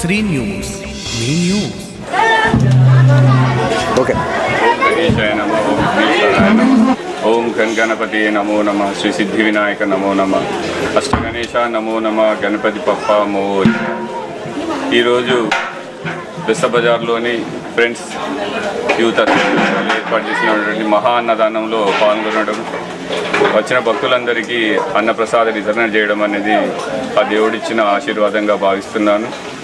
Shri news. మీ news. Okay. ఓం ఘన్ గణపతి నమో నమ. శ్రీ సిద్ధి వినాయక నమో నమ. అష్టగణేష నమో నమ. గణపతి పప్ప మో. ఈరోజు బెస్స బజార్లోని ఫ్రెండ్స్ యూత్ ఏర్పాటు చేసినటువంటి మహా అన్నదానంలో పాల్గొనడం వచ్చిన భక్తులందరికీ అన్నప్రసాద వితరణ చేయడం అనేది ఆ దేవుడిచ్చిన ఆశీర్వాదంగా భావిస్తున్నాను.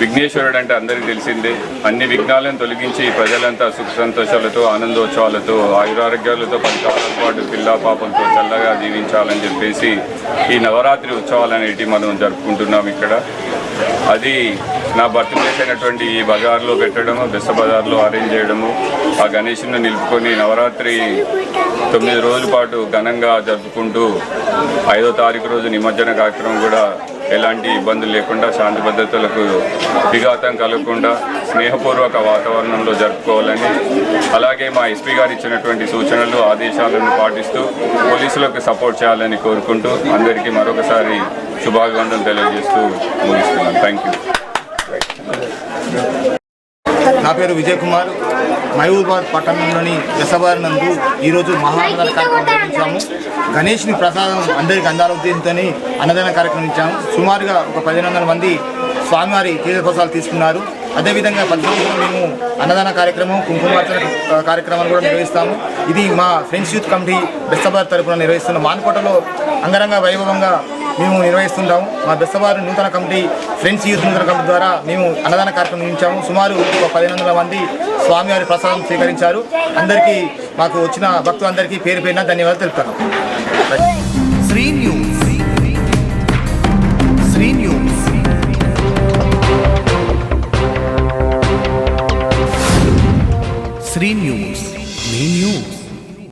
విఘ్నేశ్వరుడు అంటే అందరికీ తెలిసిందే. అన్ని విఘ్నాలను తొలగించి ప్రజలంతా సుఖ సంతోషాలతో ఆనందోత్సవాలతో ఆయురారోగ్యాలతో పది కాలాల పాటు పిల్ల పాపంతో చల్లగా జీవించాలని చెప్పేసి ఈ నవరాత్రి ఉత్సవాలు అనేటివి మనం జరుపుకుంటున్నాం ఇక్కడ. అది నా బర్త్ ప్లేస్ అయినటువంటి ఈ బజార్లో పెట్టడము బెస్స బజార్లో అరేంజ్ చేయడము ఆ గణేషుని నిలుపుకొని నవరాత్రి తొమ్మిది రోజుల పాటు ఘనంగా జరుపుకుంటూ ఐదో తారీఖు రోజు నిమజ్జన కార్యక్రమం కూడా ఎలాంటి ఇబ్బందులు లేకుండా శాంతి భద్రతలకు విఘాతం కలగకుండా స్నేహపూర్వక వాతావరణంలో జరుపుకోవాలని అలాగే మా ఎస్పీ గారు ఇచ్చినటువంటి సూచనలు ఆదేశాలను పాటిస్తూ పోలీసులకు సపోర్ట్ చేయాలని కోరుకుంటూ అందరికీ మరొకసారి శుభాభివందనలు తెలియజేస్తూ ముగిస్తున్నాను. థ్యాంక్ యూ నా పేరు విజయ్ కుమార్. మహబూబాద్ పట్టణంలోని దశబారి నందు ఈరోజు మహాన్నదాన కార్యక్రమం నిర్వహించాము. గణేష్ని ప్రసాదం అందరికీ అందాల ఉద్దేశంతో అన్నదాన కార్యక్రమం ఇచ్చాము. సుమారుగా ఒక పదిహేను వందల మంది స్వామివారి తీర్థప్రసాదాలు తీసుకున్నారు. అదేవిధంగా ప్రతి మేము అన్నదాన కార్యక్రమం కుంకుమార్చన కార్యక్రమాలు కూడా నిర్వహిస్తాము. ఇది మా ఫ్రెండ్స్ యూత్ కమిటీ బెస్తబాద్ తరపున నిర్వహిస్తున్న మాన్కోటలో అంగరంగ వైభవంగా మేము నిర్వహిస్తుంటాము మా బెస్తవారు నూతన కమిటీ ఫ్రెండ్స్ యూత్ నూతన కమిటీ ద్వారా మేము అన్నదాన కార్యక్రమం నిర్మించాము సుమారు ఒక పదిహేను వందల మంది స్వామివారి ప్రసాదం స్వీకరించారు. అందరికీ మాకు వచ్చిన భక్తులందరికీ పేరు పేరున ధన్యవాదాలు తెలుపుతాను. Sri news Sri news Sri news మీ న్యూస్